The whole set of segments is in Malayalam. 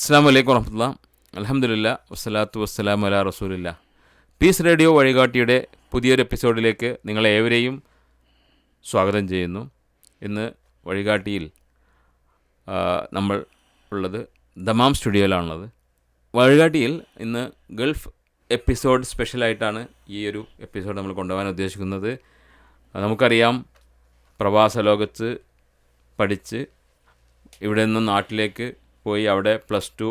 അസ്സാം വലൈക്കും വറഹമുല്ല അലഹമുല്ല വസ്സലാത്തു വസ്സലാം അല റസൂലില്ല. പീസ് റേഡിയോ വഴികാട്ടിയുടെ പുതിയൊരു എപ്പിസോഡിലേക്ക് നിങ്ങളെ ഏവരെയും സ്വാഗതം ചെയ്യുന്നു. ഇന്ന് വഴികാട്ടിയിൽ നമ്മൾ ഉള്ളത് ദമാം സ്റ്റുഡിയോയിലാണുള്ളത്. വഴികാട്ടിയിൽ ഇന്ന് ഗൾഫ് എപ്പിസോഡ് സ്പെഷ്യലായിട്ടാണ് ഈ ഒരു എപ്പിസോഡ് നമ്മൾ കൊണ്ടുപോകാൻ ഉദ്ദേശിക്കുന്നത്. നമുക്കറിയാം പ്രവാസ ലോകത്ത് പഠിച്ച് ഇവിടെ നിന്ന് നാട്ടിലേക്ക് പോയി അവിടെ പ്ലസ് ടു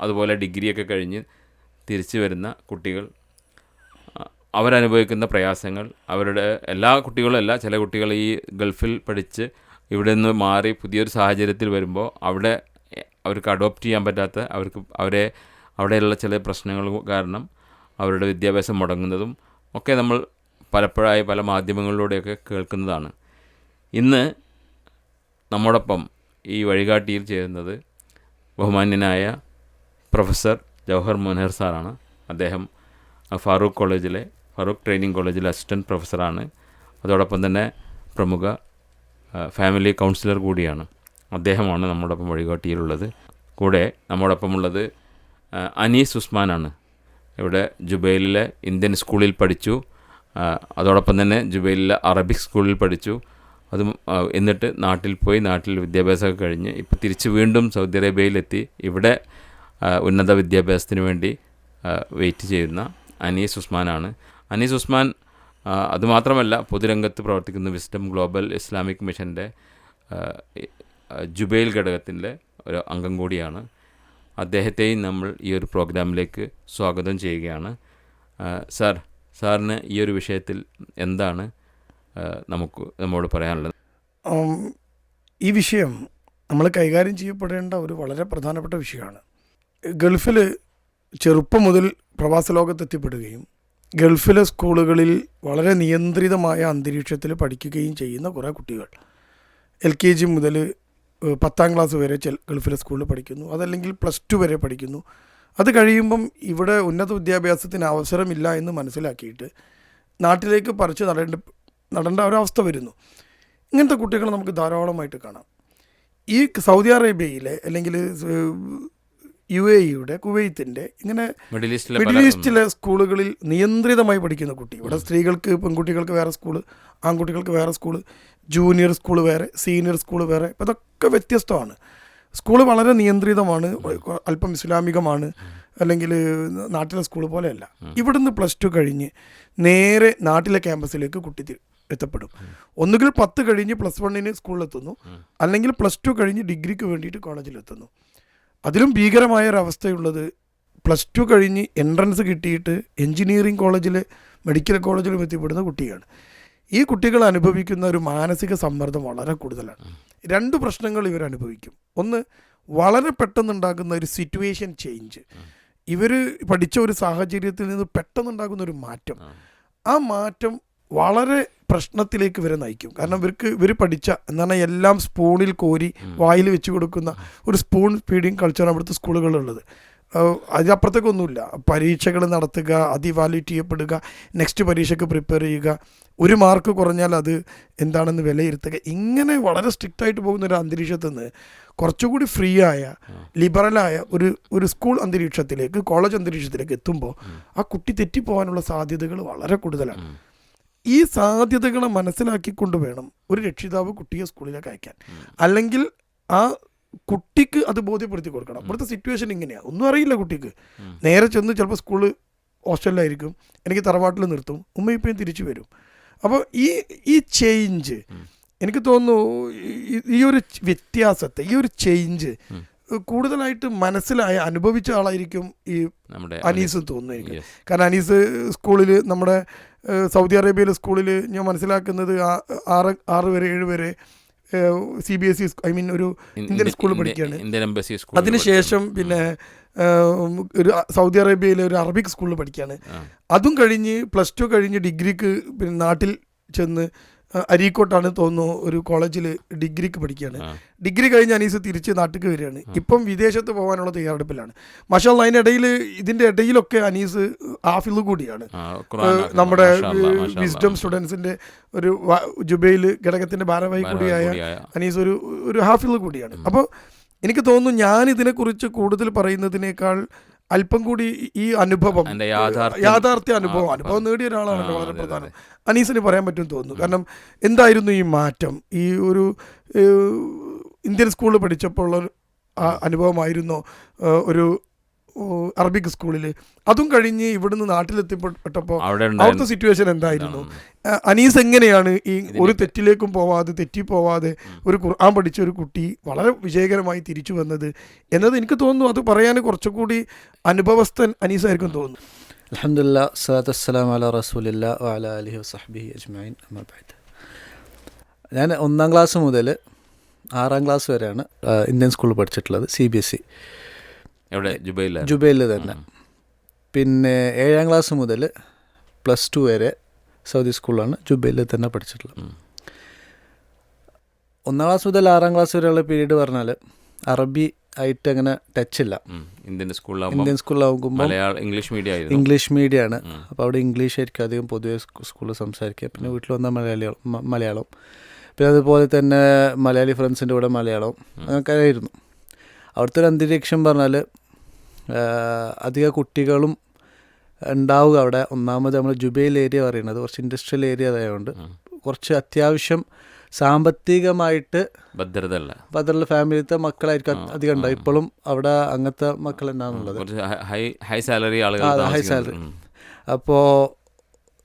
അതുപോലെ ഡിഗ്രിയൊക്കെ കഴിഞ്ഞ് തിരിച്ചു വരുന്ന കുട്ടികൾ അവരനുഭവിക്കുന്ന പ്രയാസങ്ങൾ അവരുടെ എല്ലാ കുട്ടികളും അല്ല ചില കുട്ടികൾ ഈ ഗൾഫിൽ പഠിച്ച് ഇവിടെ നിന്ന് മാറി പുതിയൊരു സാഹചര്യത്തിൽ വരുമ്പോൾ അവിടെ അവർക്ക് അഡോപ്റ്റ് ചെയ്യാൻ പറ്റാത്ത അവർക്ക് അവരെ അവിടെയുള്ള ചില പ്രശ്നങ്ങൾ കാരണം അവരുടെ വിദ്യാഭ്യാസം മുടങ്ങുന്നതും ഒക്കെ നമ്മൾ പലപ്പോഴായി പല മാധ്യമങ്ങളിലൂടെയൊക്കെ കേൾക്കുന്നതാണ്. ഇന്ന് നമ്മോടൊപ്പം ഈ വഴികാട്ടിയിൽ ചേരുന്നത് ബഹുമാന്യനായ പ്രൊഫസർ ജവഹർ മുനഹർ സാറാണ്. അദ്ദേഹം ഫാറൂഖ് കോളേജിലെ ഫാറൂഖ് ട്രെയിനിങ് കോളേജിലെ അസിസ്റ്റന്റ് പ്രൊഫസറാണ്. അതോടൊപ്പം തന്നെ പ്രമുഖ ഫാമിലി കൗൺസിലർ കൂടിയാണ്. അദ്ദേഹമാണ് നമ്മോടൊപ്പം വഴികാട്ടിയിലുള്ളത്. കൂടെ നമ്മോടൊപ്പമുള്ളത് അനീസ് ഉസ്മാനാണ്. ഇവിടെ ജുബൈലിലെ ഇന്ത്യൻ സ്കൂളിൽ പഠിച്ചു. അതോടൊപ്പം തന്നെ ജുബൈലിലെ അറബിക് സ്കൂളിൽ പഠിച്ചു. അതും എന്നിട്ട് നാട്ടിൽ പോയി നാട്ടിൽ വിദ്യാഭ്യാസമൊക്കെ കഴിഞ്ഞ് ഇപ്പോൾ തിരിച്ച് വീണ്ടും സൗദി അറേബ്യയിലെത്തി. ഇവിടെ ഉന്നത വിദ്യാഭ്യാസത്തിന് വേണ്ടി വെയിറ്റ് ചെയ്യുന്ന അനീസ് ഉസ്മാനാണ്. അനീസ് ഉസ്മാൻ അതുമാത്രമല്ല പൊതുരംഗത്ത് പ്രവർത്തിക്കുന്ന വിസ്ഡം ഗ്ലോബൽ ഇസ്ലാമിക് മിഷന്റെ ജുബൈൽ ഘടകത്തിന്റെ ഒരു അംഗം കൂടിയാണ്. അദ്ദേഹത്തെയും നമ്മൾ ഈ ഒരു പ്രോഗ്രാമിലേക്ക് സ്വാഗതം ചെയ്യുകയാണ്. സാർ സാറിന് ഈ ഒരു വിഷയത്തിൽ എന്താണ് നമുക്ക് നമ്മോട് പറയാനുള്ളത്. ഈ വിഷയം നമ്മൾ കൈകാര്യം ചെയ്യപ്പെടേണ്ട ഒരു വളരെ പ്രധാനപ്പെട്ട വിഷയമാണ്. ഗൾഫിൽ ചെറുപ്പം മുതൽ പ്രവാസ ലോകത്തെത്തിപ്പെടുകയും ഗൾഫിലെ സ്കൂളുകളിൽ വളരെ നിയന്ത്രിതമായ അന്തരീക്ഷത്തിൽ പഠിക്കുകയും ചെയ്യുന്ന കുറേ കുട്ടികൾ. എൽ കെ ജി മുതൽ പത്താം ക്ലാസ് വരെ ചെൽ ഗൾഫിലെ സ്കൂളിൽ പഠിക്കുന്നു. അതല്ലെങ്കിൽ പ്ലസ് ടു വരെ പഠിക്കുന്നു. അത് കഴിയുമ്പം ഇവിടെ ഉന്നത വിദ്യാഭ്യാസത്തിന് അവസരമില്ല എന്ന് മനസ്സിലാക്കിയിട്ട് നാട്ടിലേക്ക് പറിച്ചു നടേണ്ട നടേണ്ട ഒരവസ്ഥ വരുന്നു. ഇങ്ങനത്തെ കുട്ടികൾ നമുക്ക് ധാരാളമായിട്ട് കാണാം. ഈ സൗദി അറേബ്യയിലെ അല്ലെങ്കിൽ യു എ ഇയുടെ കുവൈത്തിന്റെ ഇങ്ങനെ മിഡിൽ ഈസ്റ്റിലെ സ്കൂളുകളിൽ നിയന്ത്രിതമായി പഠിക്കുന്ന കുട്ടി ഇവിടെ സ്ത്രീകൾക്ക് പെൺകുട്ടികൾക്ക് വേറെ സ്കൂൾ ആൺകുട്ടികൾക്ക് വേറെ സ്കൂൾ ജൂനിയർ സ്കൂൾ വേറെ സീനിയർ സ്കൂൾ വേറെ ഇപ്പം ഇതൊക്കെ വ്യത്യസ്തമാണ്. സ്കൂൾ വളരെ നിയന്ത്രിതമാണ് അല്പം ഇസ്ലാമികമാണ് അല്ലെങ്കിൽ നാട്ടിലെ സ്കൂൾ പോലെയല്ല. ഇവിടുന്ന് പ്ലസ് ടു കഴിഞ്ഞ് നേരെ നാട്ടിലെ ക്യാമ്പസിലേക്ക് കുട്ടി എത്തപ്പെടും. ഒന്നുകിൽ പത്ത് കഴിഞ്ഞ് പ്ലസ് വണ്ണിന് സ്കൂളിലെത്തുന്നു അല്ലെങ്കിൽ പ്ലസ് ടു കഴിഞ്ഞ് ഡിഗ്രിക്ക് വേണ്ടിയിട്ട് കോളേജിലെത്തുന്നു അതിലും ഭീകരമായ ഒരവസ്ഥയുള്ളത് പ്ലസ് ടു കഴിഞ്ഞ് എൻട്രൻസ് കിട്ടിയിട്ട് എഞ്ചിനീയറിംഗ് കോളേജിൽ മെഡിക്കൽ കോളേജിലും എത്തിപ്പെടുന്ന കുട്ടിയാണ്. ഈ കുട്ടികൾ അനുഭവിക്കുന്ന ഒരു മാനസിക സമ്മർദ്ദം വളരെ കൂടുതലാണ്. രണ്ട് പ്രശ്നങ്ങൾ ഇവർ അനുഭവിക്കും. ഒന്ന് വളരെ പെട്ടെന്നുണ്ടാകുന്ന ഒരു സിറ്റുവേഷൻ ചേഞ്ച് ഇവർ പഠിച്ച ഒരു സാഹചര്യത്തിൽ നിന്ന് പെട്ടെന്നുണ്ടാകുന്ന ഒരു മാറ്റം. ആ മാറ്റം വളരെ പ്രശ്നത്തിലേക്ക് ഇവരെ നയിക്കും. കാരണം ഇവർക്ക് ഇവർ പഠിച്ച എന്താണ് എല്ലാം സ്പൂണിൽ കോരി വായിൽ വെച്ച് കൊടുക്കുന്ന ഒരു സ്പൂൺ ഫീഡിങ് കൾച്ചറാണ് ഇവിടുത്തെ സ്കൂളുകളുള്ളത് അതിനപ്പുറത്തേക്കൊന്നുമില്ല പരീക്ഷകൾ നടത്തുക അത് ഇവാലുവേറ്റ് ചെയ്യപ്പെടുക നെക്സ്റ്റ് പരീക്ഷയ്ക്ക് പ്രിപ്പയർ ചെയ്യുക. ഒരു മാർക്ക് കുറഞ്ഞാൽ അത് എന്താണെന്ന് വിലയിരുത്തുക. ഇങ്ങനെ വളരെ സ്ട്രിക്റ്റ് ആയിട്ട് പോകുന്ന ഒരു അന്തരീക്ഷത്തിൽ നിന്ന് കുറച്ചുകൂടി ഫ്രീ ആയ ലിബറലായ ഒരു ഒരു സ്കൂൾ അന്തരീക്ഷത്തിലേക്ക് കോളേജ് അന്തരീക്ഷത്തിലേക്ക് എത്തുമ്പോൾ ആ കുട്ടി തെറ്റിപ്പോകാനുള്ള സാധ്യതകൾ വളരെ കൂടുതലാണ്. ഈ സാധ്യതകളെ മനസ്സിലാക്കിക്കൊണ്ട് വേണം ഒരു രക്ഷിതാവ് കുട്ടിയെ സ്കൂളിലേക്ക് അയക്കാൻ. അല്ലെങ്കിൽ ആ കുട്ടിക്ക് അത് ബോധ്യപ്പെടുത്തി കൊടുക്കണം. ഇവിടുത്തെ സിറ്റുവേഷൻ ഇങ്ങനെയാണ് ഒന്നും അറിയില്ല കുട്ടിക്ക്. നേരെ ചെന്ന് ചിലപ്പോൾ സ്കൂൾ ഹോസ്റ്റലിലായിരിക്കും. എനിക്ക് തറവാട്ടിൽ നിർത്തും. ഉമ്മ ഇപ്പം തിരിച്ചു വരും. അപ്പോൾ ഈ ഈ ചേഞ്ച് എനിക്ക് തോന്നുന്നു ഈ- ഈ ഒരു വ്യത്യാസത്തെ ഈ ഒരു ചേഞ്ച് കൂടുതലായിട്ട് മനസ്സിലായ അനുഭവിച്ച ആളായിരിക്കും ഈ നമ്മുടെ അനീസ് തോന്നുന്നു എനിക്ക് കാരണം അനീസ് സ്കൂളിൽ നമ്മുടെ സൗദി അറേബ്യയിലെ സ്കൂളിൽ ഞാൻ മനസ്സിലാക്കുന്നത് ആറ് ആറ് വരെ ഏഴ് വരെ C B S E I mean ഒരു ഇന്ത്യൻ സ്കൂളിൽ പഠിക്കുകയാണ്. ഇന്ത്യൻ എംബസി സ്കൂൾ അതിനുശേഷം പിന്നെ ഒരു സൗദി അറേബ്യയിലെ ഒരു അറബിക് സ്കൂളിൽ പഠിക്കുകയാണ്. അതും കഴിഞ്ഞ് പ്ലസ് ടു കഴിഞ്ഞ് ഡിഗ്രിക്ക് പിന്നെ നാട്ടിൽ ചെന്ന് അരീക്കോട്ടാണ് തോന്നുന്നു ഒരു കോളേജിൽ ഡിഗ്രിക്ക് പഠിക്കുകയാണ്. ഡിഗ്രി കഴിഞ്ഞ് അനീസ് തിരിച്ച് നാട്ടിലേക്ക് വരികയാണ്. ഇപ്പം വിദേശത്ത് പോകാനുള്ള തയ്യാറെടുപ്പിലാണ്. മഷാല്ല അതിനിടയിൽ ഇതിന്റെ ഇടയിലൊക്കെ അനീസ് ആഫിൽ കൂടിയാണ്. നമ്മുടെ. വിസ്ഡം സ്റ്റുഡൻസിന്റെ ഒരു ജുബൈൽ ഘടകത്തിന്റെ ഭാരവാഹി കൂടിയായ അനീസ് ഒരു ഒരു ഹാഫിൽ കൂടിയാണ്. അപ്പോൾ എനിക്ക് തോന്നുന്നു ഞാൻ ഇതിനെക്കുറിച്ച് കൂടുതൽ പറയുന്നതിനേക്കാൾ അല്പം കൂടി ഈ അനുഭവം യാഥാർത്ഥ്യ. അനുഭവം അനുഭവം നേടിയ ഒരാളാണല്ലോ വളരെ പ്രധാനം. അനീസിന് പറയാൻ പറ്റും തോന്നുന്നു. കാരണം എന്തായിരുന്നു ഈ മാറ്റം? ഈ ഒരു ഇന്ത്യൻ സ്കൂളിൽ പഠിച്ചപ്പോൾ ഉള്ള അനുഭവമായിരുന്നോ ഒരു അറബിക് സ്കൂളിൽ അതും കഴിഞ്ഞ് ഇവിടുന്ന് നാട്ടിലെത്തിപ്പെട്ടപ്പോൾ അവിടെ അവിടുത്തെ സിറ്റുവേഷൻ എന്തായിരുന്നു? അനീസ് എങ്ങനെയാണ് ഈ ഒരു തെറ്റിലേക്കും പോവാതെ തെറ്റി പോവാതെ ഒരു ഖുർആൻ പഠിച്ച ഒരു കുട്ടി വളരെ വിജയകരമായി തിരിച്ചു വന്നത് എന്നത് എനിക്ക് തോന്നുന്നു അത് പറയാൻ കുറച്ചുകൂടി അനുഭവസ്ഥൻ അനീസായിരിക്കും തോന്നുന്നു. അലഹമില്ല സ്വലാത്തു വസ്സലാം അല റസൂലില്ല വാല അലഹി വസഹബിഹി അജ്മൈൻ അമ്മബാദ് ഞാൻ ഒന്നാം ക്ലാസ് മുതൽ ആറാം ക്ലാസ് വരെയാണ് ഇന്ത്യൻ സ്കൂളിൽ പഠിച്ചിട്ടുള്ളത് സി ബി എസ് ഇ. എവിടെ? ജുബൈലിൽ തന്നെ. പിന്നെ ഏഴാം ക്ലാസ് മുതൽ പ്ലസ് ടു വരെ സൗദി സ്കൂളിലാണ് ജുബൈലിൽ തന്നെ പഠിച്ചിട്ടുള്ളത്. ഒന്നാം ക്ലാസ് മുതൽ ആറാം ക്ലാസ് വരെയുള്ള പീരീഡ് പറഞ്ഞാൽ അറബി ആയിട്ട് അങ്ങനെ ടച്ച് ഇല്ല. ഇന്ത്യൻ സ്കൂളിലാകുമ്പോൾ ഇന്ത്യൻ സ്കൂളിലാകുമ്പോൾ ഇംഗ്ലീഷ് മീഡിയം ഇംഗ്ലീഷ് മീഡിയം ആണ്. അപ്പോൾ അവിടെ ഇംഗ്ലീഷ് ആയിരിക്കും അധികം പൊതുവെ സ്കൂളിൽ സംസാരിക്കുക. പിന്നെ വീട്ടിൽ വന്നാൽ മലയാളികൾ മലയാളം. പിന്നെ അതുപോലെ തന്നെ മലയാളി ഫ്രണ്ട്സിന്റെ കൂടെ മലയാളം അങ്ങനെയൊക്കെ ആയിരുന്നു. അവിടുത്തെ ഒരു അന്തരീക്ഷം പറഞ്ഞാൽ അധിക കുട്ടികളും ഉണ്ടാവുക അവിടെ. ഒന്നാമത് നമ്മൾ ജുബൈൽ ഏരിയ പറയുന്നത് കുറച്ച് ഇൻഡസ്ട്രിയൽ ഏരിയ ആയതുകൊണ്ട് കുറച്ച് അത്യാവശ്യം സാമ്പത്തികമായിട്ട് ഭദ്രത അതിലുള്ള ഫാമിലിത്തെ മക്കളായിരിക്കും അധികം ഉണ്ടാവും ഇപ്പോഴും അവിടെ അങ്ങനത്തെ മക്കൾ എന്താണെന്നുള്ളത് ഹൈ- സാലറി ഹൈ. സാലറി. അപ്പോൾ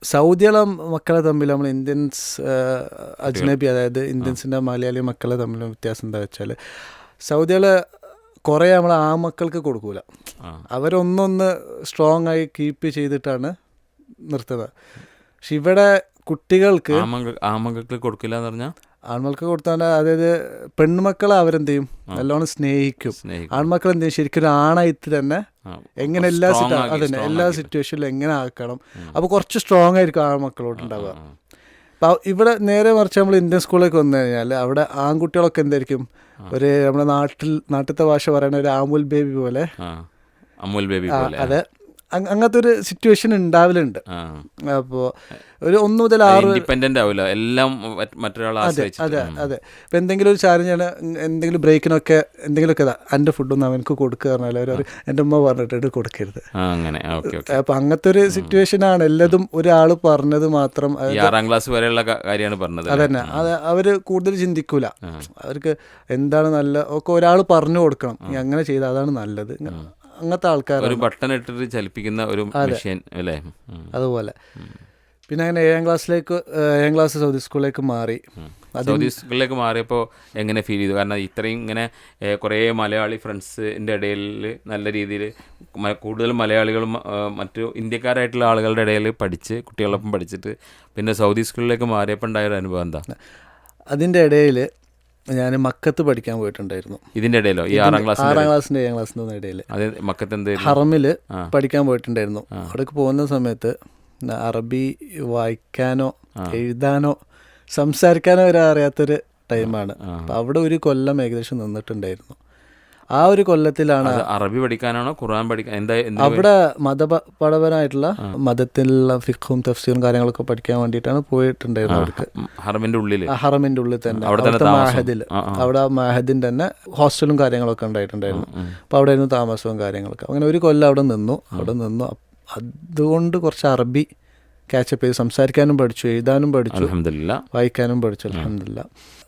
സൗദിയുള്ള മക്കളെ തമ്മിൽ നമ്മൾ ഇന്ത്യൻസ് അജ്നബി അതായത് ഇന്ത്യൻസിന്റെ മലയാളി മക്കളെ തമ്മിൽ വ്യത്യാസം എന്താ വെച്ചാൽ സൗദികളെ കുറേ നമ്മൾ ആ മക്കൾക്ക് കൊടുക്കൂല. അവരൊന്നൊന്ന് സ്ട്രോങ് ആയി കീപ്പ് ചെയ്തിട്ടാണ് നിർത്തുന്നത്. പക്ഷെ ഇവിടെ കുട്ടികൾക്ക് ആമക- ആമകൾക്ക് കൊടുക്കില്ല എന്ന് പറഞ്ഞാൽ ആൺമക്കൾക്ക് കൊടുത്താൽ അതായത് പെൺമക്കളെ അവരെന്ത് ചെയ്യും. നല്ലോണം സ്നേഹിക്കും. ആൺമക്കൾ എന്ത് ചെയ്യും ശരിക്കും ഒരു ആണായിട്ട് തന്നെ എങ്ങനെ എല്ലാ അതന്നെ എല്ലാ സിറ്റുവേഷനിലും എങ്ങനെ ആക്കണം. അപ്പൊ അപ്പോൾ കുറച്ച് സ്ട്രോങ് ആയിരിക്കും ആൺമക്കളോട് ഉണ്ടാവുക. അപ്പോൾ ഇവിടെ നേരെ മറിച്ച് നമ്മൾ ഇന്ത്യൻ സ്കൂളിലേക്ക് വന്നു കഴിഞ്ഞാൽ അവിടെ ആൺകുട്ടികളൊക്കെ എന്തായിരിക്കും? ഒരു നമ്മുടെ നാട്ടിൽ നാട്ടിലത്തെ ഭാഷ പറയുന്ന ഒരു ആമുൽ ബേബി പോലെ. അമുൽ ബേബി അതെ. അങ്ങനത്തെ ഒരു സിറ്റുവേഷൻ ഉണ്ടാവലുണ്ട്. അപ്പോ അപ്പോൾ ഒരു ഒന്ന് മുതൽ ആറ് ഇൻഡിപെൻഡന്റ് ആവില്ല എല്ലാം മറ്റൊരാൾ മറ്റൊരാളെ അതെ അതെ. അതെ. ഇപ്പം എന്തെങ്കിലും ഒരു ചാലഞ്ചാണ് എന്തെങ്കിലും ബ്രേക്കിനൊക്കെ എന്തെങ്കിലുമൊക്കെ എന്റെ ഫുഡൊന്നും അവനക്ക് കൊടുക്കുക പറഞ്ഞാൽ അവർ എന്റെ ഉമ്മ പറഞ്ഞിട്ട് കൊടുക്കരുത്. അങ്ങനെ. അപ്പം അങ്ങനത്തെ ഒരു സിറ്റുവേഷൻ ആണ്. എല്ലാതും ഒരാൾ പറഞ്ഞത് മാത്രം ആറാം ക്ലാസ് വരെയുള്ള കാര്യമാണ് പറഞ്ഞത് അതന്നെ. അത് അവർ കൂടുതൽ ചിന്തിക്കൂല. അവർക്ക് എന്താണ് നല്ല ഒക്കെ ഒരാൾ പറഞ്ഞു കൊടുക്കണം. അങ്ങനെ ചെയ്താൽ അതാണ് നല്ലത്. അങ്ങനത്തെ ഒരു ബട്ടൺ ഇട്ടിട്ട് ചലിപ്പിക്കുന്ന ഒരു മെഷീൻ അല്ലേ? അതുപോലെ. പിന്നെ അങ്ങനെ ഏഴാം ക്ലാസ്സിലേക്ക് ഏഴാം ക്ലാസ് സൗദി സ്കൂളിലേക്ക് മാറി. സൗദി സ്കൂളിലേക്ക് മാറിയപ്പോൾ എങ്ങനെ ഫീൽ ചെയ്തു? കാരണം ഇത്രയും ഇങ്ങനെ കുറേ മലയാളി ഫ്രണ്ട്സിന്റെ ഇടയിൽ നല്ല രീതിയിൽ കൂടുതൽ മലയാളികളും മറ്റു ഇന്ത്യക്കാരായിട്ടുള്ള ആളുകളുടെ ഇടയിൽ പഠിച്ച് കുട്ടികളൊപ്പം പഠിച്ചിട്ട് പിന്നെ സൗദി സ്കൂളിലേക്ക് മാറിയപ്പോൾ ഉണ്ടായ ഒരു അനുഭവം എന്താ? അതിന്റെ ഇടയിൽ ഞാൻ മക്കത്ത് പഠിക്കാൻ പോയിട്ടുണ്ടായിരുന്നു. ഇതിന്റെ ഇടയിലോ? ഈ ആറാം ക്ലാസ് ആറാം ക്ലാസ്സിന്റെ ഏഴാം ക്ലാസ്സിന്റെ ഇടയിൽ മക്കത്ത് എന്ത് ഹറമിൽ പഠിക്കാൻ പോയിട്ടുണ്ടായിരുന്നു. അവിടേക്ക് പോകുന്ന സമയത്ത് അറബി വായിക്കാനോ എഴുതാനോ സംസാരിക്കാനോ വരെ അറിയാത്തൊരു ടൈമാണ്. അപ്പം അവിടെ ഒരു കൊല്ലം ഏകദേശം നിന്നിട്ടുണ്ടായിരുന്നു. ആ ഒരു കൊല്ലത്തിലാണ് അറബി പഠിക്കാനാണോ ഖുർആൻ പഠിക്കാൻ എന്താ അവിടെ മതപരമായിട്ടുള്ള മതത്തിലുള്ള ഫിഖും തഫ്സീറും കാര്യങ്ങളൊക്കെ പഠിക്കാൻ വേണ്ടിയിട്ടാണ് പോയിട്ടുണ്ടായിരുന്നത് അവർക്ക് ഹറമിന്റെ ഉള്ളിൽ ഹറമിന്റെ ഉള്ളിൽ തന്നെ. അവിടെ തന്നെ അവിടുത്തെ മാഹദിൽ. അവിടെ ആ മാഹദിന്റെ തന്നെ ഹോസ്റ്റലും കാര്യങ്ങളൊക്കെ ഉണ്ടായിട്ടുണ്ടായിരുന്നു. അപ്പൊ അപ്പോൾ അവിടെ ആയിരുന്നു താമസവും കാര്യങ്ങളൊക്കെ. അങ്ങനെ ഒരു കൊല്ലം അവിടെ നിന്നു. അവിടെ നിന്നു. അതുകൊണ്ട് കുറച്ച് അറബി ക്യാച്ചപ്പ് ചെയ്ത്. സംസാരിക്കാനും പഠിച്ചു എഴുതാനും പഠിച്ചു. വായിക്കാനും പഠിച്ചു അലഹമില്ല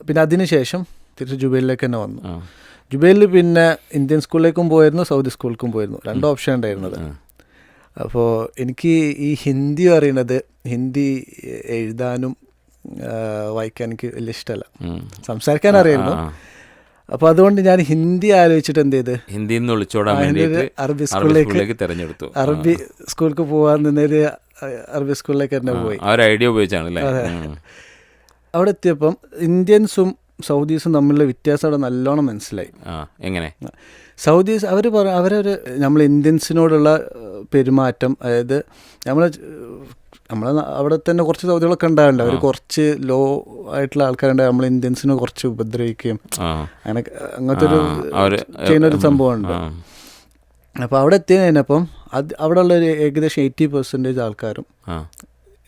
പിന്നെ അതിനുശേഷം തിരിച്ച് ജുബൈലിലേക്ക് തന്നെ വന്നു. ജുബൈലിൽ പിന്നെ ഇന്ത്യൻ സ്കൂളിലേക്കും പോയിരുന്നു സൗദി സ്കൂളിലേക്കും പോയിരുന്നു. രണ്ട് ഓപ്ഷൻ ഉണ്ടായിരുന്നത്. അപ്പോൾ എനിക്ക് ഈ ഹിന്ദി അറിയണത് ഹിന്ദി എഴുതാനും വായിക്കാൻ എനിക്ക് വലിയ ഇഷ്ടമല്ല. സംസാരിക്കാൻ അറിയായിരുന്നു. ആ. അപ്പോൾ അതുകൊണ്ട് ഞാൻ ഹിന്ദി ആലോചിച്ചിട്ട് എന്ത് ചെയ്ത്? ഹിന്ദി അറബി സ്കൂളിലേക്ക് തിരഞ്ഞെടുത്തു. അറബി സ്കൂളിലേക്ക് പോകാൻ നിന്നൊരു അറബി സ്കൂളിലേക്ക് തന്നെ പോയി. ഐഡിയ ഉപയോഗിച്ചാണ് അവിടെ എത്തിയപ്പം ഇന്ത്യൻസും സൗദീസും തമ്മിലുള്ള വ്യത്യാസം അവിടെ നല്ലോണം മനസ്സിലായി. എങ്ങനെ? സൗദീസ് അവർ പറ അവരൊരു നമ്മൾ ഇന്ത്യൻസിനോടുള്ള പെരുമാറ്റം അതായത് നമ്മൾ നമ്മൾ അവിടെ തന്നെ കുറച്ച് സൗദികളൊക്കെ ഉണ്ടാവില്ല അവർ കുറച്ച് ലോ ആയിട്ടുള്ള ആൾക്കാരുണ്ട് നമ്മൾ ഇന്ത്യൻസിനെ കുറച്ച് ഉപദ്രവിക്കുകയും അങ്ങനെ അങ്ങനത്തെ ഒരു ചെയ്യുന്നൊരു ചെയ്യുന്ന ഒരു സംഭവമുണ്ട്. അപ്പോൾ അവിടെ എത്തിയത് കഴിഞ്ഞപ്പം അത് അവിടെ ഉള്ള ഒരു ഏകദേശം എയ്റ്റി പെർസെന്റേജ് ആൾക്കാരും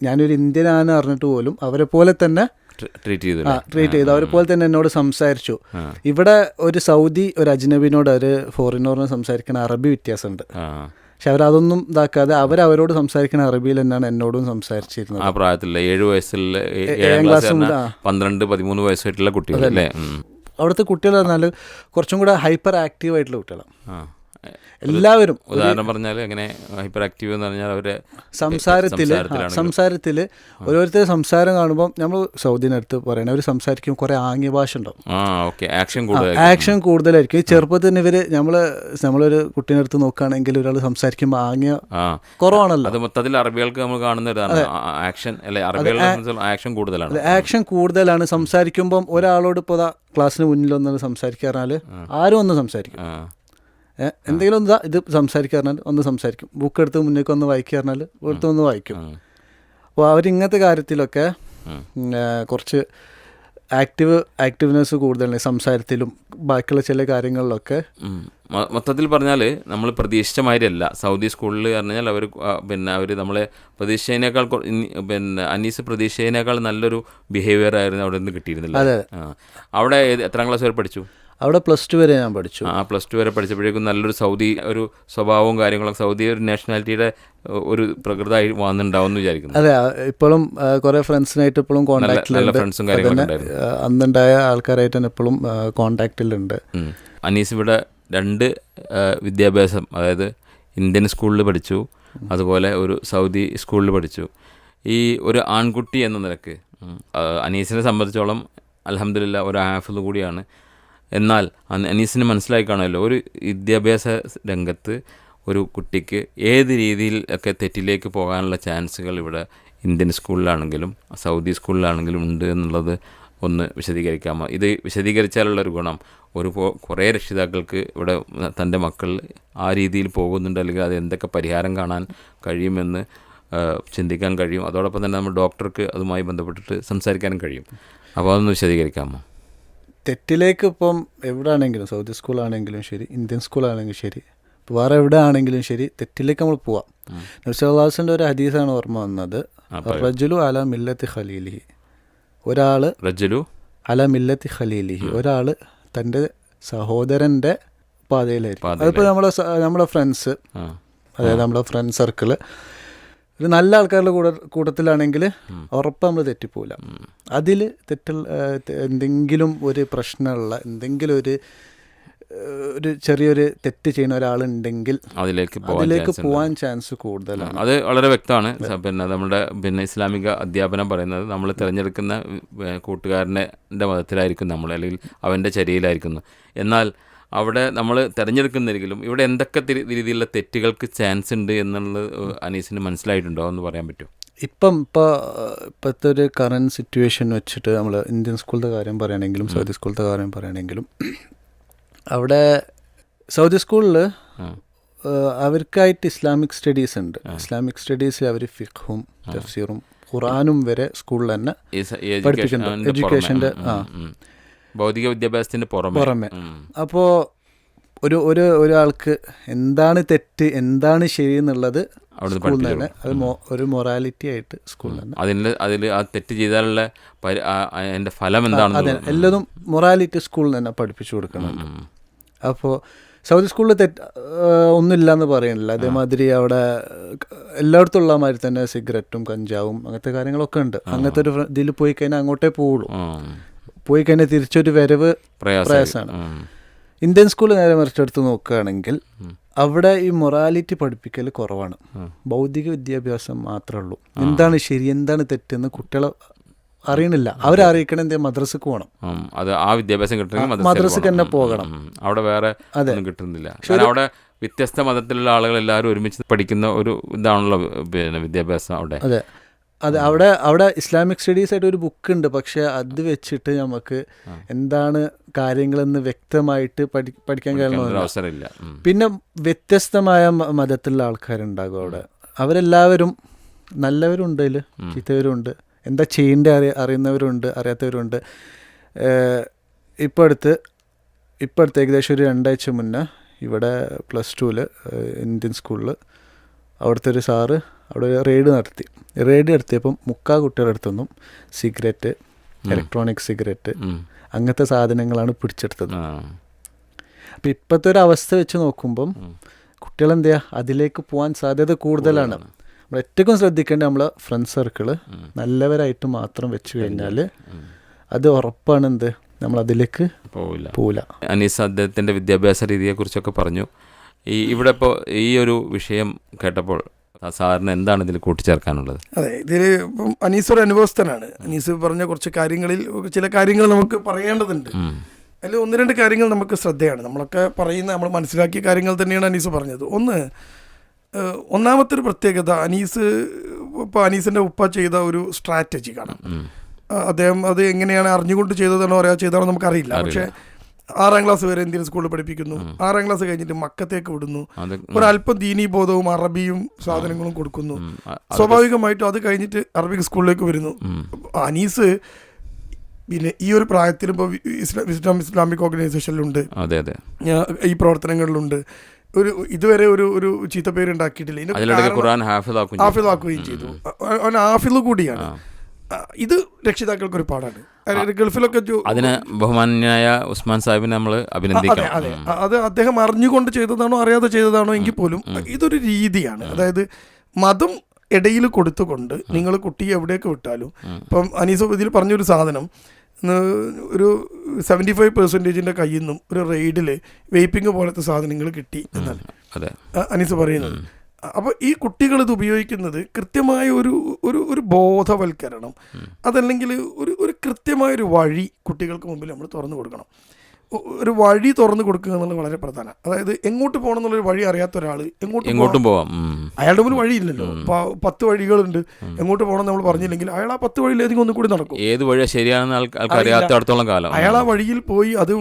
ഞാനൊരു ഇന്ത്യനാണെന്ന് അറിഞ്ഞിട്ട് പോലും അവരെ പോലെ തന്നെ ട്രീറ്റ് ചെയ്തു ട്രീറ്റ് ചെയ്തു. അവരെപ്പോലെ പോലെ തന്നെ എന്നോട് സംസാരിച്ചു. ഇവിടെ ഒരു സൗദി ഒരു അജ്നബിനോട് ഒരു ഫോറിനോറിനെ സംസാരിക്കുന്ന അറബി വ്യത്യാസമുണ്ട്. പക്ഷെ അവരതൊന്നും ഇതാക്കാതെ അവരവരോട് സംസാരിക്കുന്ന അറബിയിൽ തന്നെയാണ് എന്നോടും സംസാരിച്ചിരുന്നത്. ആ പ്രായത്തിൽ ഏഴ് വയസ്സിൽ ഏഴാം ക്ലാസ്. പന്ത്രണ്ട് പതിമൂന്ന് വയസ്സായിട്ടുള്ള ഉം. അവിടുത്തെ കുട്ടികൾ പറഞ്ഞാൽ കുറച്ചും കൂടെ ഹൈപ്പർ ആക്റ്റീവ് ആയിട്ടുള്ള കുട്ടികളാണ്. എല്ലാവരും ഉദാഹരണം പറഞ്ഞാൽ എങ്ങനെ ഹൈപ്പർ ആക്റ്റീവ് എന്ന് പറഞ്ഞാൽ അവരെ സംസാരത്തിൽ. സംസാരത്തിൽ ഓരോരുത്തർ സംസാരം കാണുമ്പോൾ നമ്മൾ സൗദിനടുത്ത് പറയണ അവർ സംസാരിക്കും കുറെ ആംഗ്യ ഭാഷ ഉണ്ടാവും. ആക്ഷൻ കൂടുതൽ ആക്ഷൻ കൂടുതലായിരിക്കും. ചെറുപ്പത്തിൽ തന്നെ ഇവർ നമ്മൾ നമ്മളൊരു കുട്ടീനെ അടുത്ത് നോക്കുകയാണെങ്കിൽ ഒരാൾ സംസാരിക്കുമ്പോൾ ആംഗ്യ കുറവാണല്ലോ. അത് മൊത്തത്തിൽ അറബികൾക്ക് നമ്മൾ കാണുന്ന ആക്ഷൻ അല്ലെ ആക്ഷൻ കൂടുതലാണ്. ആക്ഷൻ കൂടുതലാണ്. സംസാരിക്കുമ്പോൾ ഒരാളോട് ഇപ്പോൾ ക്ലാസ്സിന് മുന്നിൽ ഒന്നും സംസാരിക്കാറാൽ ആരും ഒന്നും സംസാരിക്കും എന്തെങ്കിലും ഒന്ന് ഇത് സംസാരിക്കുക പറഞ്ഞാൽ ഒന്ന് സംസാരിക്കും. ബുക്ക് എടുത്ത് മുന്നേക്ക് ഒന്ന് വായിക്കുക പറഞ്ഞാൽ എടുത്ത് ഒന്ന് വായിക്കും. അപ്പോൾ അവരിങ്ങനത്തെ കാര്യത്തിലൊക്കെ കുറച്ച് ആക്റ്റീവ് ആക്റ്റീവ്നെസ് കൂടുതലാണ് സംസാരത്തിലും ബാക്കിയുള്ള ചില കാര്യങ്ങളിലൊക്കെ. മൊത്തത്തിൽ പറഞ്ഞാൽ നമ്മൾ പ്രതീക്ഷിച്ച മാതിരിയല്ല. സൗദി സ്കൂളിൽ പറഞ്ഞാൽ അവർ പിന്നെ അവർ നമ്മളെ പ്രതീക്ഷേനേക്കാൾ പിന്നെ അനീസ് പ്രതീക്ഷേനേക്കാൾ നല്ലൊരു ബിഹേവിയർ ആയിരുന്നു അവിടെ നിന്ന് കിട്ടിയിരുന്നില്ല. അവിടെ എത്രാം ക്ലാസ് വരെ പഠിച്ചു? അവിടെ പ്ലസ് ടു വരെ ഞാൻ പഠിച്ചു. ആ പ്ലസ് ടു വരെ പഠിച്ചപ്പോഴേക്കും നല്ലൊരു സൗദി ഒരു സ്വഭാവവും കാര്യങ്ങളും സൗദി ഒരു നാഷണാലിറ്റിയുടെ ഒരു പ്രകൃതമായി വന്നിട്ടുണ്ടാവും എന്ന് വിചാരിക്കുന്നു. അതെ ഇപ്പോഴും കുറെ ഫ്രണ്ട്സിനായിട്ട് ഇപ്പോഴും ഉണ്ടായിരുന്നു. അന്നുണ്ടായ ആൾക്കാരായിട്ട് തന്നെ ഇപ്പോഴും കോണ്ടാക്റ്റിലുണ്ട് ഉം. അനീസ് ഇവിടെ രണ്ട് വിദ്യാഭ്യാസം അതായത് ഇന്ത്യൻ സ്കൂളിൽ പഠിച്ചു അതുപോലെ ഒരു സൗദി സ്കൂളിൽ പഠിച്ചു. ഈ ഒരു ആൺകുട്ടി എന്ന നിലയ്ക്ക് അനീസിനെ സംബന്ധിച്ചോളം അലഹമില്ല ഒരു ഹാഫിൽ കൂടിയാണ്. എന്നാൽ അന- അനീസിന് മനസ്സിലായി കാണുമല്ലോ ഒരു വിദ്യാഭ്യാസ രംഗത്ത് ഒരു കുട്ടിക്ക് ഏത് രീതിയിൽ ഒക്കെ തെറ്റിലേക്ക് പോകാനുള്ള ചാൻസുകൾ ഇവിടെ ഇന്ത്യൻ സ്കൂളിലാണെങ്കിലും സൗദി സ്കൂളിലാണെങ്കിലും ഉണ്ട് എന്നുള്ളത് ഒന്ന് വിശദീകരിക്കാമോ? ഇത് വിശദീകരിച്ചാലുള്ള ഒരു ഗുണം. ഒരു കുറേ രക്ഷിതാക്കൾക്ക് ഇവിടെ തന്റെ മക്കൾ ആ രീതിയിൽ പോകുന്നുണ്ട് അല്ലെങ്കിൽ അത് എന്തൊക്കെ പരിഹാരം കാണാൻ കഴിയുമെന്ന് ചിന്തിക്കാൻ കഴിയും. അതോടൊപ്പം തന്നെ നമ്മൾ ഡോക്ടർക്ക് അതുമായി ബന്ധപ്പെട്ടിട്ട് സംസാരിക്കാനും കഴിയും. അപ്പോൾ അതൊന്ന് വിശദീകരിക്കാമോ? തെറ്റിലേക്ക് ഇപ്പം എവിടെ ആണെങ്കിലും സൗദി സ്കൂളാണെങ്കിലും ശരി ഇന്ത്യൻ സ്കൂളാണെങ്കിലും ശരി വേറെ എവിടെ ആണെങ്കിലും ശരി തെറ്റിലേക്ക് നമ്മൾ പോവാം. നബ്സല്ലാസിന്റെ ഒരു ഹദീസാണ് ഓർമ്മ വന്നത്. റജുലു അല മില്ലത്ത് ഖലീലിഹി. ഒരാൾ റജുലു? അല മില്ലത്ത് ഖലീലിഹി. ഒരാൾ തന്റെ സഹോദരന്റെ പാതയിലായിരിക്കും. അതിപ്പോൾ നമ്മളെ നമ്മുടെ നമ്മളെ ഫ്രണ്ട്സ് അതായത് നമ്മുടെ ഫ്രണ്ട് സർക്കിൾ ഒരു നല്ല ആൾക്കാരുടെ കൂടെ കൂട്ടത്തിലാണെങ്കിൽ ഉറപ്പ് നമ്മൾ തെറ്റിപ്പോവില്ല. അതിൽ തെറ്റുള്ള ഏഹ്, എന്തെങ്കിലും ഒരു പ്രശ്നമുള്ള എന്തെങ്കിലും ഒരു ഒരു ചെറിയൊരു തെറ്റ് ചെയ്യുന്ന ഒരാളുണ്ടെങ്കിൽ അതിലേക്ക് അതിലേക്ക് പോകാൻ ചാൻസ് കൂടുതലാണ്. അത് വളരെ വ്യക്തമാണ്. പിന്നെ നമ്മുടെ പിന്നെ ഇസ്ലാമിക അധ്യാപനം പറയുന്നത് നമ്മൾ തിരഞ്ഞെടുക്കുന്ന കൂട്ടുകാരന്റെ മതത്തിലായിരിക്കും നമ്മൾ അല്ലെങ്കിൽ അവന്റെ ചരിയിലായിരിക്കുന്നു. എന്നാൽ അവിടെ നമ്മൾ തിരഞ്ഞെടുക്കുന്നെങ്കിലും ഇവിടെ എന്തൊക്കെ രീതിയിലുള്ള തെറ്റുകൾക്ക് ചാൻസ് ഉണ്ട് എന്നുള്ളത് അനീസിന് മനസ്സിലായിട്ടുണ്ടോ എന്ന് പറയാൻ പറ്റും ഇപ്പം ഇപ്പോൾ ഇപ്പോഴത്തെ ഒരു കറണ്ട് സിറ്റുവേഷൻ വെച്ചിട്ട് നമ്മൾ ഇന്ത്യൻ സ്കൂളിന്റെ കാര്യം പറയുകയാണെങ്കിലും സൗദി സ്കൂളിന്റെ കാര്യം പറയുകയാണെങ്കിലും അവിടെ സൗദി സ്കൂളിൽ. അവർക്കായിട്ട് ഇസ്ലാമിക് സ്റ്റഡീസ് ഉണ്ട്. ഇസ്ലാമിക് സ്റ്റഡീസിൽ അവർ ഫിഖും തഫ്സീറും ഖുറാനും വരെ സ്കൂളിൽ തന്നെ പഠിപ്പിക്കുന്നുണ്ട്. എഡ്യൂക്കേഷന്റെ ആ. ഭൗതിക വിദ്യാഭ്യാസത്തിന്റെ പുറമെ. പുറമെ. അപ്പോൾ ഒരു ഒരു ഒരാൾക്ക് എന്താണ് തെറ്റ് എന്താണ് ശരി എന്നുള്ളത് അവിടുന്ന് സ്കൂളിൽ തന്നെ. അത് ഒരു മൊറാലിറ്റി ആയിട്ട് സ്കൂളിൽ തന്നെ അതിൽ അതിൽ ആ തെറ്റ് ചെയ്താലുള്ള അതിന്റെ ഫലം എന്താണ് അതെ. എല്ലാതും മൊറാലിറ്റി സ്കൂളിൽ തന്നെ പഠിപ്പിച്ചു കൊടുക്കണം അപ്പോ അപ്പോൾ സൗദി സ്കൂളിൽ തെറ്റ് ഒന്നുമില്ല എന്ന് പറയുന്നില്ല. അതേമാതിരി അവിടെ എല്ലായിടത്തും ഉള്ള മാതിരി തന്നെ സിഗരറ്റും കഞ്ചാവും അങ്ങനത്തെ കാര്യങ്ങളൊക്കെ ഉണ്ട്. അങ്ങനത്തെ ഒരു ഇതിൽ പോയി കഴിഞ്ഞാൽ അങ്ങോട്ടേ പോവുള്ളൂ. പോയി കഴിഞ്ഞാൽ തിരിച്ചൊരു വരവ് പ്രയാസമാണ്. ഇന്ത്യൻ സ്കൂൾ നേരെ മറിച്ചെടുത്ത് നോക്കുകയാണെങ്കിൽ അവിടെ ഈ മൊറാലിറ്റി പഠിപ്പിക്കൽ കുറവാണ്. ഭൗതിക വിദ്യാഭ്യാസം മാത്രമേ ഉള്ളൂ. എന്താണ് ശരി എന്താണ് തെറ്റെന്ന് കുട്ടികളെ അറിയണില്ല. അവരറിയിക്കണം എന്തേ മദ്രസക്ക് പോകണം അത് ആ വിദ്യാഭ്യാസം കിട്ടണമെങ്കിൽ മദ്രസയിൽ മദ്രസക്ക് തന്നെ പോകണം. അവിടെ വേറെ ഒന്നും കിട്ടുന്നില്ല. അവിടെ വ്യത്യസ്ത മതത്തിലുള്ള ആളുകൾ എല്ലാവരും ഒരുമിച്ച് പഠിക്കുന്ന ഒരു ഇതാണല്ലോ പിന്നെ വിദ്യാഭ്യാസം അവിടെ. അതെ അവിടെ അവിടെ ഇസ്ലാമിക് സ്റ്റഡീസ് ആയിട്ട് ഒരു ബുക്ക് ഉണ്ട്. പക്ഷെ അത് വെച്ചിട്ട് നമുക്ക് എന്താണ് കാര്യങ്ങളെന്ന് വ്യക്തമായിട്ട് പഠി പഠിക്കാൻ ഉം. പിന്നെ വ്യത്യസ്തമായ മതത്തിലുള്ള ആൾക്കാരുണ്ടാകും അവിടെ. അവരെല്ലാവരും നല്ലവരുണ്ട് അതിൽ ചീത്തവരുണ്ട്. എന്താ ചെയ്യേണ്ട അറിയ അറിയുന്നവരുണ്ട് അറിയാത്തവരുണ്ട്. ഇപ്പോൾ അടുത്ത് ഇപ്പോൾ അടുത്ത് ഏകദേശം ഒരു രണ്ടാഴ്ച മുന്നേ ഇവിടെ പ്ലസ് ടുവിൽ ഇന്ത്യൻ സ്കൂളിൽ അവിടുത്തെ ഒരു സാറ് അവിടെ ഒരു റെയ്ഡ് നടത്തി. റെയ്ഡ് നടത്തിയപ്പം മുക്കാ കുട്ടികളുടെ അടുത്തൊന്നും സിഗരറ്റ് ഇലക്ട്രോണിക് സിഗരറ്റ്. അങ്ങനത്തെ സാധനങ്ങളാണ് പിടിച്ചെടുത്തത്. അപ്പം ഇപ്പോഴത്തെ ഒരു അവസ്ഥ വെച്ച് നോക്കുമ്പം കുട്ടികൾ എന്ത് ചെയ്യുക അതിലേക്ക് പോകാൻ സാധ്യത കൂടുതലാണ്. നമ്മൾ ഏറ്റവും ശ്രദ്ധിക്കേണ്ടത് നമ്മളെ ഫ്രണ്ട് സർക്കിൾ നല്ലവരായിട്ട് മാത്രം വെച്ച് കഴിഞ്ഞാൽ അത് ഉറപ്പാണ് എന്ത്? നമ്മൾ അതിലേക്ക് പോവില്ല. പോവില്ല അനീസ് അദ്ദേഹത്തിന്റെ വിദ്യാഭ്യാസ രീതിയെക്കുറിച്ചൊക്കെ പറഞ്ഞു. ഈ ഇവിടെ ഇപ്പോൾ ഈ ഒരു വിഷയം കേട്ടപ്പോൾ സാറിന് എന്താണ് ഇതിൽ കൂട്ടിച്ചേർക്കാനുള്ളത്? അതെ ഇതിൽ ഇപ്പം അനീസ് ഒരു അനുഭവസ്ഥനാണ്. അനീസ് പറഞ്ഞ കുറച്ച് കാര്യങ്ങളിൽ ചില കാര്യങ്ങൾ നമുക്ക് പറയേണ്ടതുണ്ട്. അതിൽ ഒന്ന് രണ്ട് കാര്യങ്ങൾ നമുക്ക് ശ്രദ്ധയാണ്. നമ്മളൊക്കെ പറയുന്ന നമ്മൾ മനസ്സിലാക്കിയ കാര്യങ്ങൾ തന്നെയാണ് അനീസ് പറഞ്ഞത്. ഒന്ന് ഒന്നാമത്തെ ഒരു പ്രത്യേകത അനീസ് ഇപ്പോൾ അനീസിന്റെ ഉപ്പ ചെയ്ത ഒരു സ്ട്രാറ്റജി കാണാം. അദ്ദേഹം അത് എങ്ങനെയാണ് അറിഞ്ഞുകൊണ്ട് ചെയ്തതാണോ അറിയാതെ ചെയ്തതാണോ നമുക്കറിയില്ല. പക്ഷേ ആറാം ക്ലാസ് വരെ ഇന്ത്യൻ സ്കൂളിൽ പഠിപ്പിക്കുന്നു. ആറാം ക്ലാസ് കഴിഞ്ഞിട്ട് മക്കത്തേക്ക് വിടുന്നു. ഒരല്പം ദീനീ ബോധവും അറബിയും സാധനങ്ങളും കൊടുക്കുന്നു. സ്വാഭാവികമായിട്ടും അത് കഴിഞ്ഞിട്ട് അറബിക് സ്കൂളിലേക്ക് വരുന്നു. അനീസ് പിന്നെ ഈ ഒരു പ്രായത്തിൽ ഇപ്പോൾ ഇസ്ലാം ഇസ്ലാം ഇസ്ലാമിക് ഓർഗനൈസേഷനിലുണ്ട്. ഈ പ്രവർത്തനങ്ങളിലുണ്ട്. ഒരു ഇതുവരെ ഒരു ഒരു ചീത്ത പേര് ഉണ്ടാക്കിയിട്ടില്ല ഇതിനൊക്കെ അതിലിടയ്ക്ക് ഖുർആൻ ഹാഫിദാക്കും ചെയ്തു. അവൻ ഹാഫിദ് കൂടിയാണ്. ഇത് രക്ഷിതാക്കൾക്ക് ഒരു പാടാണ് ഗൾഫിലൊക്കെ അതിന് ബഹുമാനായ ഉസ്മാൻ സാഹിബിനെ നമ്മൾ അഭിനന്ദിക്കണം അതെ അത്. അദ്ദേഹം അറിഞ്ഞുകൊണ്ട് ചെയ്തതാണോ അറിയാതെ ചെയ്തതാണോ എങ്കിൽ പോലും ഇതൊരു രീതിയാണ്. അതായത് മതം ഇടയിൽ കൊടുത്തുകൊണ്ട് നിങ്ങൾ കുട്ടിയെ എവിടെയൊക്കെ വിട്ടാലും ഇപ്പം അനീസ് ഇതിൽ പറഞ്ഞൊരു സാധനം ഒരു സെവന്റി ഫൈവ് പെർസെന്റേജിന്റെ കയ്യിൽ നിന്നും ഒരു റെയ്ഡിൽ വെയ്പ്പിംഗ് പോലത്തെ സാധനങ്ങൾ കിട്ടി എന്നാണ്. അനീസ് പറയുന്നത്. അപ്പോൾ ഈ കുട്ടികൾ ഇത് ഉപയോഗിക്കുന്നത് കൃത്യമായ ഒരു ഒരു ഒരു ബോധവൽക്കരണം അതല്ലെങ്കിൽ ഒരു ഒരു കൃത്യമായ ഒരു വഴി കുട്ടികൾക്ക് മുമ്പിൽ നമ്മൾ തുറന്നു കൊടുക്കണം. ഒരു വഴി തുറന്നു കൊടുക്കുക എന്നുള്ളത് വളരെ പ്രധാനം. അതായത് എങ്ങോട്ട് പോകണം എന്നുള്ളൊരു വഴി അറിയാത്ത ഒരാൾ എങ്ങോട്ട് എങ്ങോട്ടും പോവാം. അയാളുടെ മുന്നിൽ വഴിയില്ലല്ലോ. ഇല്ലല്ലോ പത്ത് വഴികളുണ്ട്. എങ്ങോട്ട് പോകണം നമ്മൾ പറഞ്ഞില്ലെങ്കിൽ അയാൾ ആ പത്ത് വഴിയിലേതെങ്കിലും ഒന്നും കൂടി നടക്കും. ഏത് വഴിയാ ശരിയാണെന്ന് കാലം. അയാൾ ആ വഴിയിൽ പോയി അത്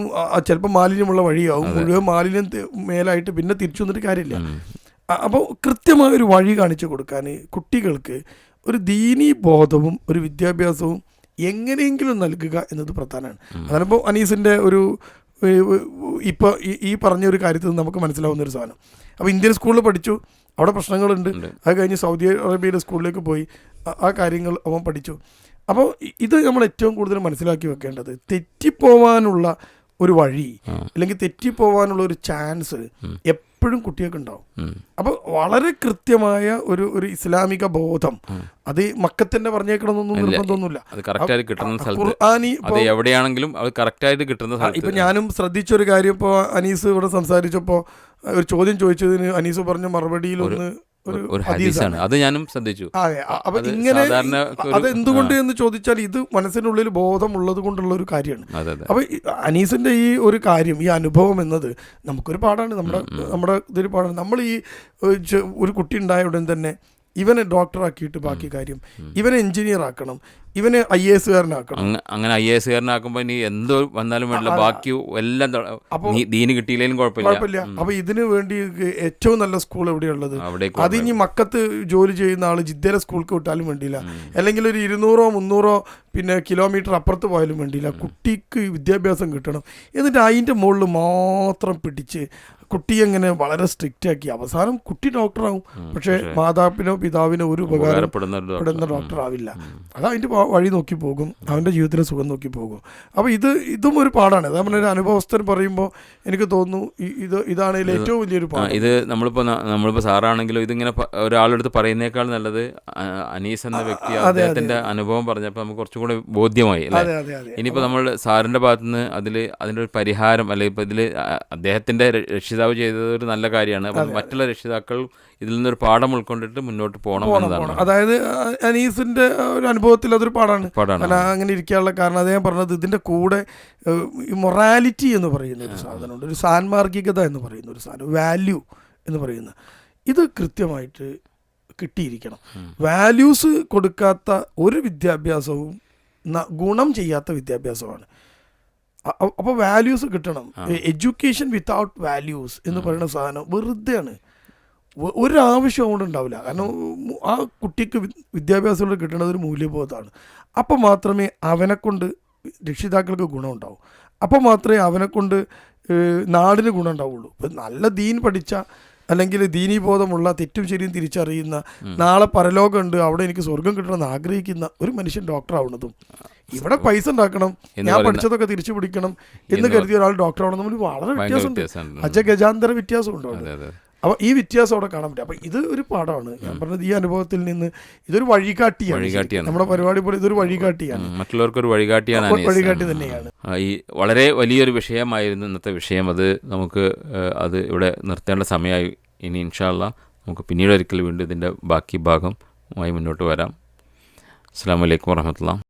ചിലപ്പോൾ മാലിന്യമുള്ള വഴിയാവും. മുഴുവൻ മാലിന്യം മേലായിട്ട് പിന്നെ തിരിച്ചു വന്നിട്ട് കാര്യമില്ല. അപ്പോൾ കൃത്യമായ ഒരു വഴി കാണിച്ചു കൊടുക്കാൻ കുട്ടികൾക്ക് ഒരു ദീനീ ബോധവും ഒരു വിദ്യാഭ്യാസവും എങ്ങനെയെങ്കിലും നൽകുക എന്നത് പ്രധാനമാണ്. അതാണിപ്പോൾ അനീസിന്റെ ഒരു ഇപ്പോൾ ഈ പറഞ്ഞ ഒരു കാര്യത്തിൽ നിന്ന് നമുക്ക് മനസ്സിലാവുന്ന ഒരു സാധനം. അപ്പോൾ ഇന്ത്യൻ സ്കൂളിൽ പഠിച്ചു അവിടെ പ്രശ്നങ്ങളുണ്ട്. അത് കഴിഞ്ഞ് സൗദി അറേബ്യയിലെ സ്കൂളിലേക്ക് പോയി ആ- കാര്യങ്ങൾ അവൻ പഠിച്ചു. അപ്പോൾ ഇത് നമ്മൾ ഏറ്റവും കൂടുതൽ മനസ്സിലാക്കി വെക്കേണ്ടത് തെറ്റിപ്പോവാനുള്ള ഒരു വഴി അല്ലെങ്കിൽ തെറ്റിപ്പോവാനുള്ള ഒരു ചാൻസ് എപ്പോഴും കുട്ടികൾക്ക് ഉണ്ടാവും. അപ്പൊ അപ്പോൾ വളരെ കൃത്യമായ ഒരു ഒരു ഇസ്ലാമിക ബോധം. അത് മക്കത്തന്നെ പറഞ്ഞേക്കണമെന്നൊന്നും നിർബന്ധമൊന്നുമില്ല. എവിടെയാണെങ്കിലും അത് കറക്റ്റായിട്ട് കിട്ടുന്ന ഇപ്പൊ ഞാനും ഞാനും ശ്രദ്ധിച്ചൊരു കാര്യം ഇപ്പോൾ അനീസ് ഇവിടെ സംസാരിച്ചപ്പോൾ ഒരു ചോദ്യം ചോദിച്ചതിന് അനീസ് പറഞ്ഞ മറുപടിയിൽ ഒന്ന് ഒരു ഹദീസാണ്. അത് ഞാനും ശ്രദ്ധിച്ചു. അപ്പൊ ഇങ്ങനെ അത് എന്തുകൊണ്ട് എന്ന് ചോദിച്ചാൽ ഇത് മനസ്സിനുള്ളിൽ ബോധമുള്ളത് കൊണ്ടുള്ള ഒരു കാര്യമാണ്. അപ്പൊ അനീസിന്റെ ഈ ഒരു കാര്യം ഈ അനുഭവം എന്നത് നമുക്കൊരു പാടാണ്. നമ്മുടെ നമ്മുടെ ഇതൊരു പാടാണ്. നമ്മൾ ഈ ഒരു ഒരു കുട്ടി ഉണ്ടായ ഉടൻ തന്നെ ഇവനെ ഡോക്ടറാക്കിയിട്ട് ബാക്കി കാര്യം ഇവനെ എഞ്ചിനീയർ ആക്കണം. ഇവനെ ഐ എ എസുകാരനാക്കണം അങ്ങ- അങ്ങനെ ഐ എ എസുകാരനാക്കുമ്പോൾ ഇനി എന്തോ വന്നാലും വേണ്ടില്ല. ബാക്കി എല്ലാം ദീന് കിട്ടിയില്ലെങ്കിലും കുഴപ്പമില്ല. അപ്പൊ ഇതിനു വേണ്ടി ഏറ്റവും നല്ല സ്കൂൾ എവിടെയുള്ളത്? അത് ഇനി മക്കത്ത് ജോലി ചെയ്യുന്ന ആൾ ജിദ്ദയിലെ സ്കൂൾക്ക് വിട്ടാലും വേണ്ടിയില്ല. അല്ലെങ്കിൽ ഒരു ഇരുന്നൂറോ മുന്നൂറോ പിന്നെ കിലോമീറ്റർ അപ്പുറത്ത് പോയാലും വേണ്ടിയില്ല. കുട്ടിക്ക് വിദ്യാഭ്യാസം കിട്ടണം. എന്നിട്ട് അതിന്റെ മുകളിൽ മാത്രം പിടിച്ച് കുട്ടിയെ അങ്ങനെ വളരെ സ്ട്രിക്റ്റ് ആക്കി. അവസാനം കുട്ടി ഡോക്ടറാവും പക്ഷേ മാതാപിനോ പിതാവിനോ ഒരു ഉപകാരം ഉപകാരപ്പെടുന്ന ഡോക്ടർ. ഡോക്ടർ ആവില്ല. അത് അതിന്റെ വഴി നോക്കി പോകും. അവന്റെ ജീവിതത്തിലെ സുഖം നോക്കി പോകും. അപ്പോൾ ഇത് ഇതും ഒരു പാടാണ്. പറഞ്ഞ ഒരു അനുഭവസ്ഥൻ പറയുമ്പോൾ എനിക്ക് തോന്നുന്നു ഇത് ഇതാണ് ഇതിൽ ഏറ്റവും വലിയൊരു പാട് ഇത് നമ്മളിപ്പോൾ നമ്മളിപ്പോൾ സാറാണെങ്കിലും ഇതിങ്ങനെ ഒരാളെടുത്ത് പറയുന്നേക്കാൾ നല്ലത് അനീസ് എന്ന വ്യക്തി അദ്ദേഹത്തിന്റെ അനുഭവം പറഞ്ഞപ്പോൾ നമുക്ക് കുറച്ചും കൂടെ ബോധ്യമായി അല്ലേ? അതെ അതെ അതെ. ഇനിയിപ്പോൾ നമ്മൾ സാറിന്റെ ഭാഗത്ത് നിന്ന് അതിൽ അതിന്റെ ഒരു പരിഹാരം അല്ലെങ്കിൽ ഇപ്പോൾ ഇതിൽ അദ്ദേഹത്തിന്റെ രക്ഷിതാവ് ചെയ്തത് ഒരു നല്ല കാര്യമാണ്. അപ്പം മറ്റുള്ള രക്ഷിതാക്കൾ ഇതിൽ നിന്നൊരു പാഠം ഉൾക്കൊണ്ടിട്ട് മുന്നോട്ട് പോകണം എന്നതാണ്. അതായത് അനീസിന്റെ ഒരു അനുഭവത്തിൽ അതൊരു പാടാണ് പാടാണ് അങ്ങനെ ഇരിക്കാനുള്ള കാരണം അദ്ദേഹം പറഞ്ഞത് ഇതിന്റെ കൂടെ മൊറാലിറ്റി എന്ന് പറയുന്ന ഒരു സാധനമുണ്ട്. ഒരു സാൻമാർഗികത എന്ന് പറയുന്ന ഒരു സാധനം. വാല്യൂ എന്ന് പറയുന്ന. ഇത് കൃത്യമായിട്ട് കിട്ടിയിരിക്കണം. വാല്യൂസ് കൊടുക്കാത്ത ഒരു വിദ്യാഭ്യാസവും ഗുണം ചെയ്യാത്ത വിദ്യാഭ്യാസമാണ്. അപ്പോൾ വാല്യൂസ് കിട്ടണം. എഡ്യൂക്കേഷൻ വിത്തൗട്ട് വാല്യൂസ് എന്ന് പറയുന്ന സാധനം വെറുതെയാണ്. ഒരാവശ്യം അതുകൊണ്ട് ഉണ്ടാവില്ല. കാരണം ആ കുട്ടിക്ക് വി- കിട്ടേണ്ടത് കിട്ടുന്നത് ഒരു മൂല്യബോധമാണ്. അപ്പോൾ മാത്രമേ അവനെക്കൊണ്ട് രക്ഷിതാക്കൾക്ക് ഗുണമുണ്ടാവും. അപ്പോൾ മാത്രമേ അവനെക്കൊണ്ട് നാടിന് ഗുണം ഉണ്ടാവുള്ളൂ ഇപ്പം നല്ല ദീൻ പഠിച്ച അല്ലെങ്കിൽ ദീനീബോധമുള്ള തെറ്റും ശരിയും തിരിച്ചറിയുന്ന നാളെ പരലോകമുണ്ട്. അവിടെ എനിക്ക് സ്വർഗം കിട്ടണമെന്ന് ആഗ്രഹിക്കുന്ന ഒരു മനുഷ്യൻ ഡോക്ടർ ആവുന്നതും ഇവിടെ പൈസ ഉണ്ടാക്കണം. ഞാൻ പഠിച്ചതൊക്കെ തിരിച്ചു പിടിക്കണം എന്ന് കരുതിയ ഒരാൾ ഡോക്ടർ ആവണം തമ്മിൽ വളരെ വ്യത്യാസമുണ്ട്. അജഗജാന്തര വ്യത്യാസമുണ്ട് അവിടെ അതെ അതെ അപ്പൊ ഈ വ്യത്യാസം അവിടെ കാണാൻ പറ്റും. അപ്പോൾ ഇത് ഒരു പാഠമാണ്. ഞാൻ പറഞ്ഞത് ഈ അനുഭവത്തിൽ നിന്ന് ഇതൊരു വഴികാട്ടിയാണ്. നമ്മുടെ പരിപാടി പോലെ ഇതൊരു വഴികാട്ടിയാണ്. മറ്റുള്ളവർക്ക് ഒരു വഴികാട്ടിയാണ്. വഴികാട്ടി തന്നെയാണ്. ഈ വളരെ വലിയൊരു വിഷയമായിരുന്നു ഇന്നത്തെ വിഷയം. അത് നമുക്ക് അത് ഇവിടെ നിർത്തേണ്ട സമയമായി. ഇനി ഇൻഷാല്ല നമുക്ക് പിന്നീട് ഒരിക്കൽ വീണ്ടും ഇതിന്റെ ബാക്കി ഭാഗമായി മുന്നോട്ട് വരാം. അസ്സാം വലൈക്കും വർഹമത്തുള്ള